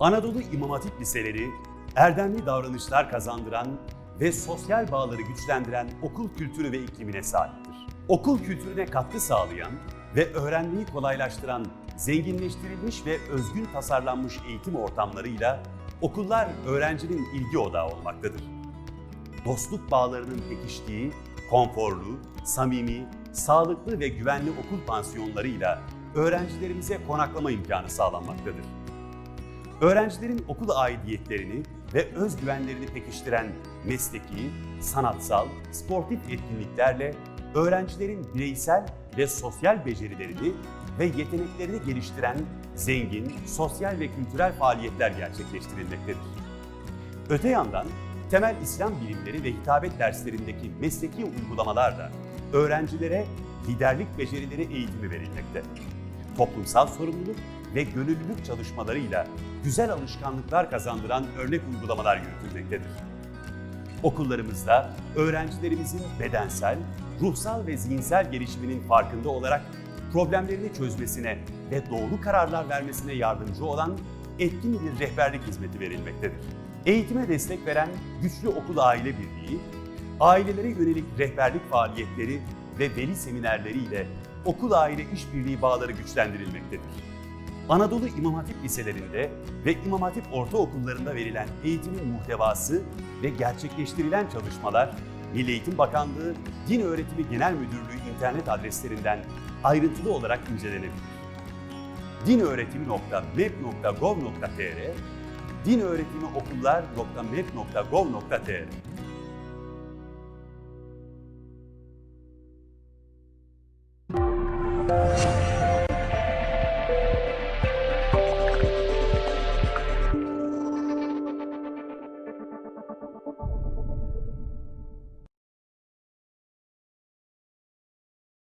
Anadolu İmam Hatip Liseleri, erdemli davranışlar kazandıran ve sosyal bağları güçlendiren okul kültürü ve iklimine sahiptir. Okul kültürüne katkı sağlayan ve öğrenmeyi kolaylaştıran zenginleştirilmiş ve özgün tasarlanmış eğitim ortamlarıyla okullar öğrencinin ilgi odağı olmaktadır. Dostluk bağlarının pekiştiği, konforlu, samimi, sağlıklı ve güvenli okul pansiyonlarıyla öğrencilerimize konaklama imkanı sağlanmaktadır. Öğrencilerin okul aidiyetlerini ve özgüvenlerini pekiştiren mesleki, sanatsal, sportif etkinliklerle öğrencilerin bireysel ve sosyal becerilerini ve yeteneklerini geliştiren zengin, sosyal ve kültürel faaliyetler gerçekleştirilmektedir. Öte yandan temel İslam bilimleri ve hitabet derslerindeki mesleki uygulamalarla öğrencilere liderlik becerileri eğitimi verilmekte. Toplumsal sorumluluk ve gönüllülük çalışmalarıyla güzel alışkanlıklar kazandıran örnek uygulamalar yürütülmektedir. Okullarımızda öğrencilerimizin bedensel, ruhsal ve zihinsel gelişiminin farkında olarak problemlerini çözmesine ve doğru kararlar vermesine yardımcı olan etkin bir rehberlik hizmeti verilmektedir. Eğitime destek veren Güçlü Okul Aile Birliği, ailelere yönelik rehberlik faaliyetleri ve veli seminerleriyle okul aile işbirliği bağları güçlendirilmektedir. Anadolu İmam Hatip liselerinde ve İmam Hatip ortaokullarında verilen eğitimin muhtevası ve gerçekleştirilen çalışmalar Milli Eğitim Bakanlığı Din Öğretimi Genel Müdürlüğü internet adreslerinden ayrıntılı olarak incelenebilir. dinöğretimi.mep.gov.tr dinöğretimi.okullar.mep.gov.tr